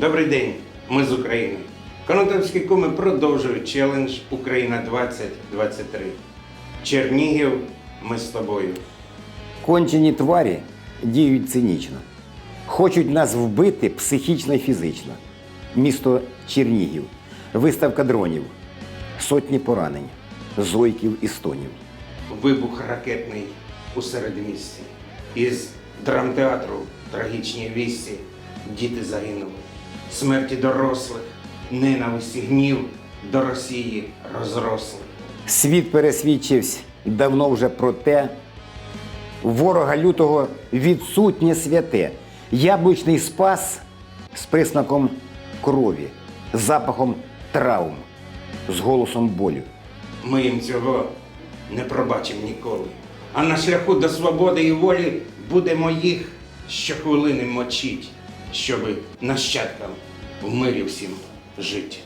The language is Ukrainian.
Добрий день, ми з України. Конотопські куми продовжують челендж Україна 2023. Чернігів, ми з тобою. Кончені тварі діють цинічно. Хочуть нас вбити психічно і фізично. Місто Чернігів, виставка дронів, сотні поранень, зойків і стонів. Вибух ракетний у середмісті. Із драмтеатру трагічні вісті. Діти загинули. Смерті дорослих, ненависті гнів до Росії розросли. Світ пересвідчився давно вже про те, у ворога лютого відсутнє святе, яблучний спас з присмаком крові, запахом травм, з голосом болю. Ми їм цього не пробачимо ніколи. А на шляху до свободи і волі будемо їх щохвилини мочить, щоби нащадкам в мирі всім жити.